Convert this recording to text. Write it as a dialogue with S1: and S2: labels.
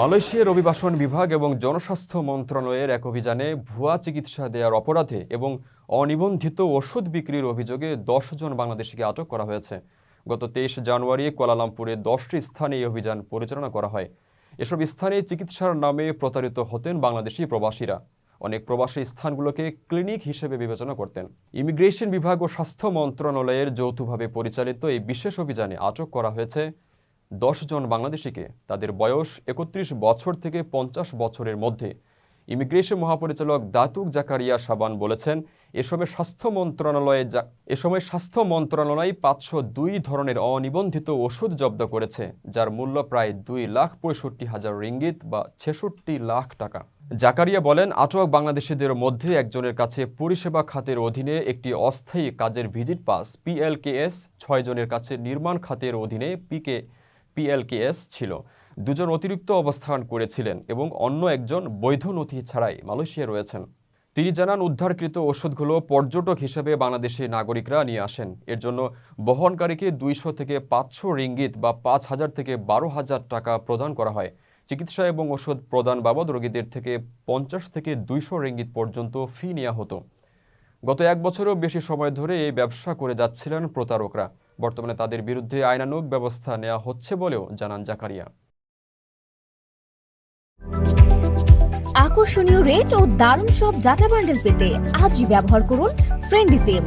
S1: মালয়েশিয়ার অভিবাসন বিভাগ এবং জনস্বাস্থ্য মন্ত্রণালয়ের এক অভিযানে ভুয়া চিকিৎসা দেওয়ার অপরাধে এবং অনিবন্ধিত ওষুধ বিক্রির অভিযোগে দশ জন বাংলাদেশিকে আটক করা হয়েছে। গত তেইশ জানুয়ারি কোয়ালালামপুরে দশটি স্থানে এই অভিযান পরিচালনা করা হয়। এসব স্থানে চিকিৎসার নামে প্রতারিত হতেন বাংলাদেশি প্রবাসীরা। অনেক প্রবাসী স্থানগুলোকে ক্লিনিক হিসেবে বিবেচনা করতেন। ইমিগ্রেশন বিভাগ ও স্বাস্থ্য মন্ত্রণালয়ের যৌথভাবে পরিচালিত এই বিশেষ অভিযানে আটক করা হয়েছে দশ জন বাংলাদেশিকে তাদের বয়স একত্রিশ বছর থেকে পঞ্চাশ বছরের মধ্যে ইমিগ্রেশন মহাপরিচালক দাতুক জাকারিয়া সাবান বলেছেন এ সময় স্বাস্থ্য মন্ত্রণালয়ে এ সময় স্বাস্থ্য মন্ত্রণালয় পাঁচশো দুই ধরনের অনিবন্ধিত ওষুধ জব্দ করেছে, যার মূল্য প্রায় দুই লাখ পঁয়ষট্টি হাজার রিঙ্গিত বা ছেষট্টি লাখ টাকা। জাকারিয়া বলেন, আটক বাংলাদেশিদের মধ্যে একজনের কাছে পরিষেবা খাতের অধীনে একটি অস্থায়ী কাজের ভিজিট পাস, পিএলকেএস ছয় জনের কাছে নির্মাণ খাতের অধীনে পিকে পিএলকেএস ছিল। দুজন অতিরিক্ত অবস্থান করেছিলেন এবং অন্য একজন বৈধ নথি ছাড়াই মালয়েশিয়া রয়েছেন। তিনি জানান, উদ্ধারকৃত ওষুধগুলো পর্যটক হিসেবে বাংলাদেশি নাগরিকরা নিয়ে আসেন। এর জন্য বহনকারীকে দুইশো থেকে পাঁচশো রিঙ্গিত বা পাঁচ হাজার থেকে বারো হাজার টাকা প্রদান করা হয়। চিকিৎসা এবং ওষুধ প্রদান বাবদ রোগীদের থেকে পঞ্চাশ থেকে দুইশো রিঙ্গিত পর্যন্ত ফি নেওয়া হতো। গত এক বছরও বেশি সময় ধরে এই ব্যবসা করে যাচ্ছিলেন প্রতারকরা। বর্তমানে তাদের বিরুদ্ধে আইনানুগ ব্যবস্থা নেওয়া হচ্ছে বলেও জানান জাকারিয়া।
S2: আকর্ষণীয় রেট ও দারুণ সব ডাটা বান্ডেল পেতে আজই ব্যবহার করুন ফ্রেন্ডি সিম